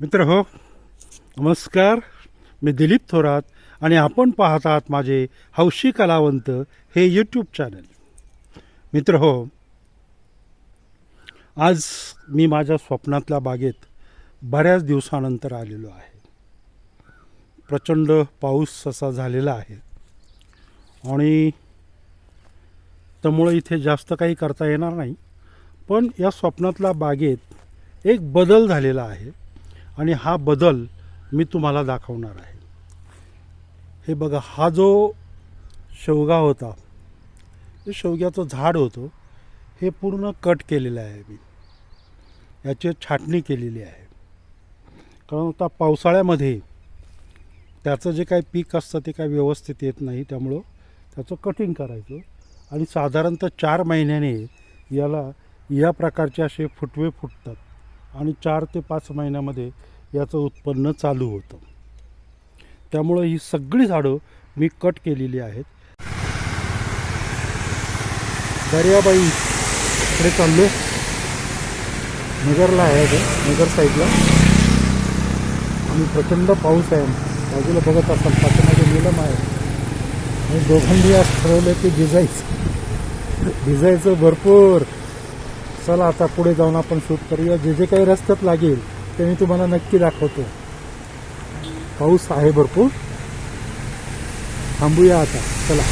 मित्र हो नमस्कार. मी दिलीप थोरात आणि आपण पाहत आहात माझे हौशी कलावंत हे यूट्यूब चॅनल मित्र हो आज मी माझ्या स्वप्नातल्या बागेत बऱ्याच दिवसानंतर आलेलो आहे. प्रचंड पाऊस असा झालेला आहे. आणि त्यामुळे इथे जास्त काही करता येणार नाही. पण या स्वप्नातल्या बागेत एक बदल झालेला आहे आणि हा बदल मी तुम्हाला दाखवणार आहे. हे बघा हा जो शेवगा होता ते शेवग्याचं झाड होतं हे पूर्ण कट केलेलं आहे मी. याची छाटणी केलेली आहे. कारण आता पावसाळ्यामध्ये त्याचं जे काही पीक असतं ते काही व्यवस्थित येत नाही त्यामुळं त्याचं कटिंग करायचं. आणि साधारणतः चार महिन्याने याला या प्रकारचे असे फुटवे फुटतात आणि चार ते पाच महिन्यामध्ये याचं उत्पन्न चालू होतं. त्यामुळं ही सगळी झाडं मी कट केलेली आहेत. दर्याबाई इकडे चाललो नगरला आहे ते नगर साईडला. आणि प्रचंड पाऊस आहे. बाजूला बघत असाल पाठीमागे निलम आहे. आणि दोघांनी आज ठरवलं की भिजायचं. भिजायचं भरपूर. चला आता पुढे जाऊन आपण शूट करूया. जे जे काही रस्त्यात लागेल ते मी तुम्हाला नक्की दाखवतो. पाऊस आहे भरपूर. थांबूया आता. चला.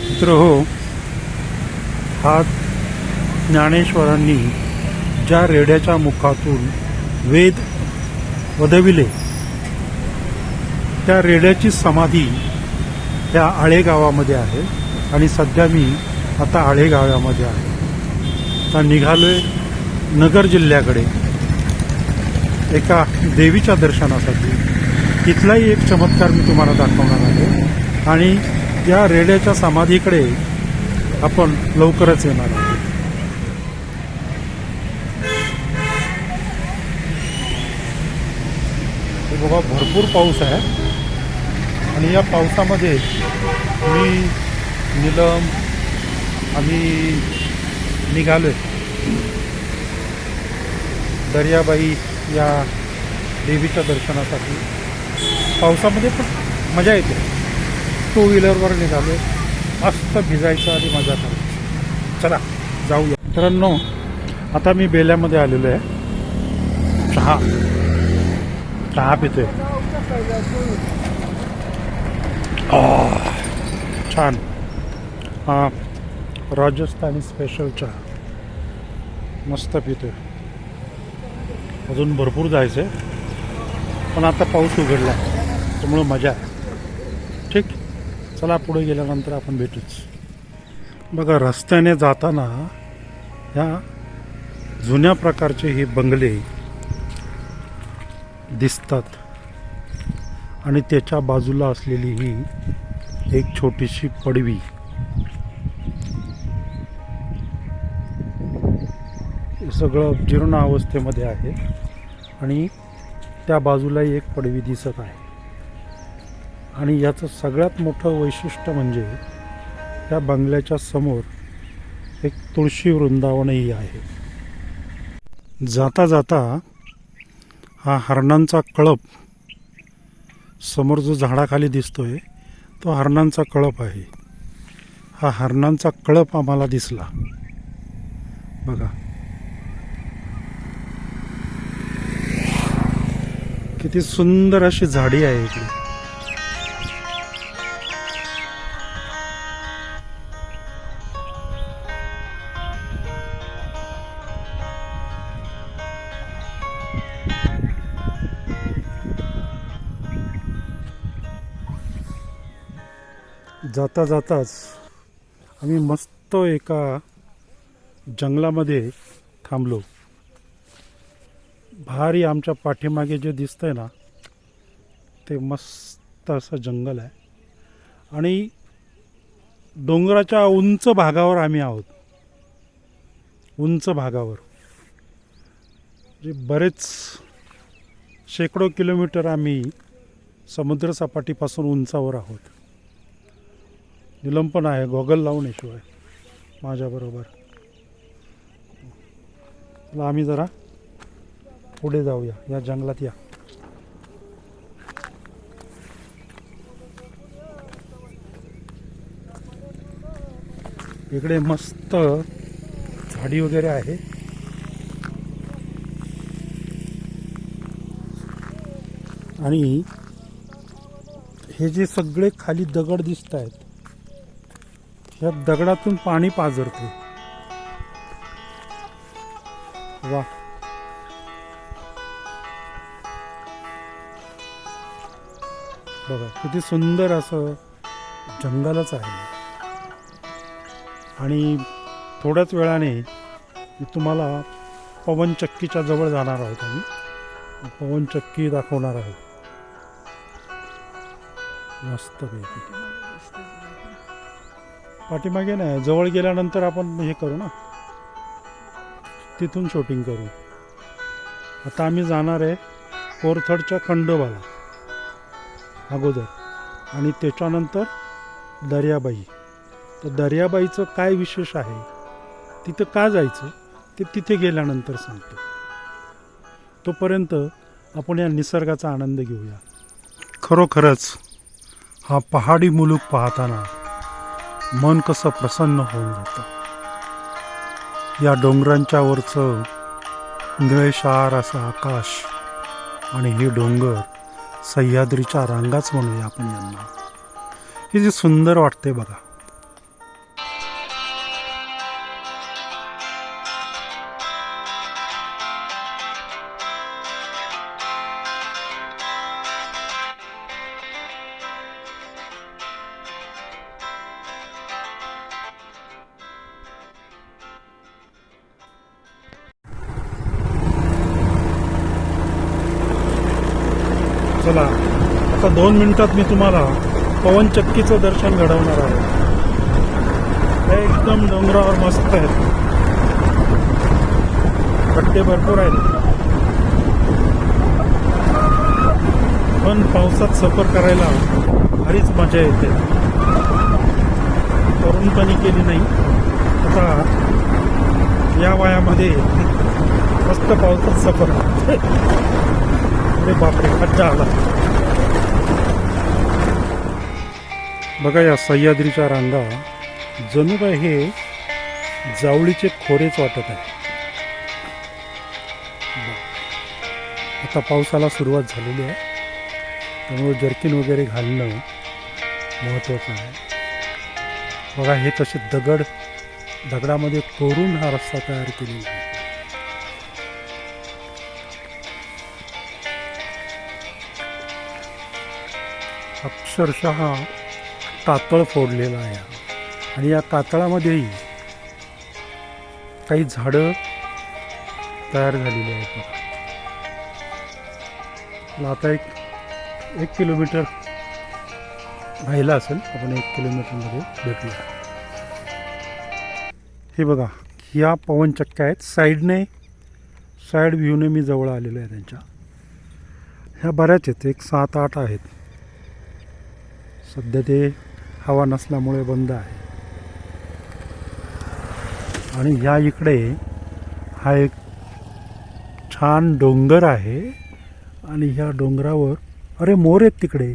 मित्र हो. हा ज्ञानेश्वरांनी ज्या रेड्याच्या मुखातून वेद वदविले त्या रेड्याची समाधी त्या आळेगावामध्ये आहे. आणि सध्या मी आता आळे गावामध्ये आहे. आता निघालोय नगर जिल्ह्याकडे. एका देवीच्या दर्शनासाठी. तिथलाही एक चमत्कार मी तुम्हाला दाखवणार आहे. आणि या रेड्याच्या समाधीकडे आपण लवकरच येणार आहोत. बाबा बघा भरपूर पाऊस आहे. आणि या पावसामध्ये मी निलम आम्ही निघालोय. दर्याबाई या देवीच्या दर्शनासाठी. पावसामध्ये पण मजा येते. टू व्हीलरवर निघालो आहे मस्त भिजायचं आणि मजा करायची. चला जाऊया. मित्रांनो आता मी बेल्यामध्ये आलेलो आहे. चहा. चहा पितोय. आहे छान. हां राजस्थानी स्पेशल चहा. मस्त आहे अजून भरपूर जायचं आहे पण आता पाऊस उघडला. त्यामुळं मजा आहे. ठीक. चला पुढे गेल्यानंतर आपण भेटूच. बघा रस्त्याने जाताना ह्या जुन्या प्रकारचे हे बंगले दिसतात. आणि त्याच्या बाजूला असलेली ही एक छोटीशी पडवी. हे सगळं जीर्ण अवस्थेमध्ये आहे. आणि त्या बाजूलाही एक पडवी दिसत आहे. आणि याचं सगळ्यात मोठं वैशिष्ट्य म्हणजे या बंगल्याच्या समोर एक तुळशी वृंदावनही आहे. जाता जाता हा हरणांचा कळप समोर जो झाडाखाली दिसतोय तो हरणांचा कळप आहे. हा हरणांचा कळप आम्हाला दिसला. बघा. किती सुंदर अशी झाडी आहे इकडे. जाता जाताच आम्ही मस्त एका जंगलामध्ये थांबलो. भारी आमच्या पाठीमागे जे दिसतंय ना ते मस्त असं जंगल आहे. आणि डोंगराच्या उंच भागावर आम्ही आहोत. उंच भागावर. जे बरेच शेकडो किलोमीटर आम्ही समुद्रसपाटीपासून उंचावर आहोत. निलम पण आहे गॉगल लावून शिवाय माझ्याबरोबर. आम्ही जरा पुढे जाऊया. या जंगलात या. इकडे मस्त झाडी वगैरे आहे. आणि हे जे सगळे खाली दगड दिसत आहेत ह्या दगडातून पाणी पाझरते बघा किती सुंदर असं जंगलच आहे. आणि थोड्याच वेळाने मी तुम्हाला पवनचक्कीच्या जवळ जाणार आहोत आम्ही. पवनचक्की दाखवणार आहोत. मस्त पाठीमागे नाही जवळ गेल्यानंतर आपण हे करू ना. तिथून शूटिंग करू. आता आम्ही जाणार आहे कोरथडच्या खंडोबाला. अगोदर. आणि त्याच्यानंतर दर्याबाई. तर दर्याबाईचं काय विशेष आहे? तिथं का जायचं? ते तिथे गेल्यानंतर सांगतो. तोपर्यंत आपण या निसर्गाचा आनंद घेऊया. खरोखरच हा पहाडी मुलूक पाहताना मन कसं प्रसन्न होऊन जातं. या डोंगरांच्या वरचं निळेशार असं आकाश आणि हे डोंगर सह्याद्रीच्या रांगाच म्हणूया आपण यांना. हे जे सुंदर वाटते बघा. चला. आता दोन मिनिटात मी तुम्हाला पवनचक्कीचं दर्शन घडवणार आहे. हे एकदम डोंगरावर मस्त आहेत. खड्डे भरपूर आहेत. पण पावसात सफर करायला भारीच मजा येते. तरुणपणी केली नाही. आता या वयामध्ये मस्त पावसात सफर. अरे बापरे खड्डा आला. बघा या सह्याद्रीच्या रांगा जणू काय हे जावळीचे खोरेच वाटत आहे. आता पावसाला सुरुवात झालेली आहे. त्यामुळे जर्किन वगैरे घालणं महत्त्वाचं आहे. बघा हे तसे दगड दगडामध्ये कोरून हा रस्ता तयार केलेला आहे. अक्षरशः कातळ फोडलेला आहे. आणि या कातळामध्येही काही झाडं तयार झालेली आहेत बघा. आता एक एक किलोमीटर राहिला असेल आपण एक किलोमीटरमध्ये भेटूया. हे बघा ह्या पवनचक्क्या आहेत. साईडने साईड व्ह्यूने मी जवळ आलेलो आहे त्यांच्या. ह्या बऱ्याच आहेत एक सात आठ आहेत. सध्या ते हवा नसल्यामुळे बंद आहे. आणि ह्या इकडे हा एक छान डोंगर आहे आणि ह्या डोंगरावर अरे मोर आहेत तिकडे.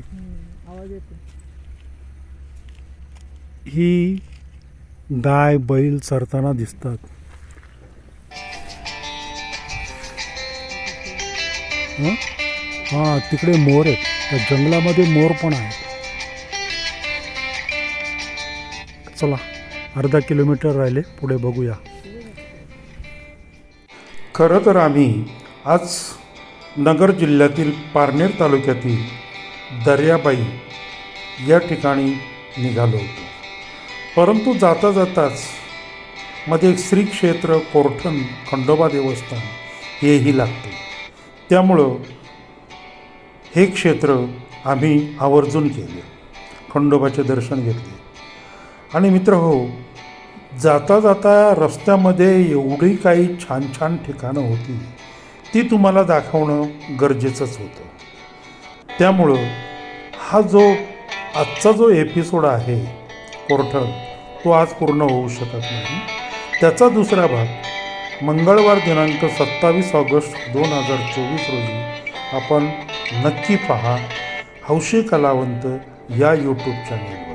ही गाय बैल चरताना दिसतात. हं? हा तिकडे मोर आहेत. त्या जंगलामध्ये मोर पण आहेत. चला अर्धा किलोमीटर राहिले पुढे बघूया. खरं तर आम्ही आज नगर जिल्ह्यातील पारनेर तालुक्यातील दर्याबाई या ठिकाणी निघालो होतो. परंतु जाता जाताच मध्ये एक श्री क्षेत्र कोरठण खंडोबा देवस्थान हेही लागते. त्यामुळं हे क्षेत्र आम्ही आवर्जून केले. खंडोबाचे दर्शन घेतले. आणि मित्र हो जाता जाता रस्त्यामध्ये एवढी काही छान छान ठिकाणं होती ती तुम्हाला दाखवणं गरजेचंच होतं. त्यामुळं हा जो आजचा जो एपिसोड आहे कोरठण तो आज पूर्ण होऊ शकत नाही. त्याचा दुसरा भाग मंगळवार दिनांक सत्तावीस ऑगस्ट दोन हजार चोवीस रोजी आपण नक्की पहा हौशी कलावंत या यूट्यूब चॅनेल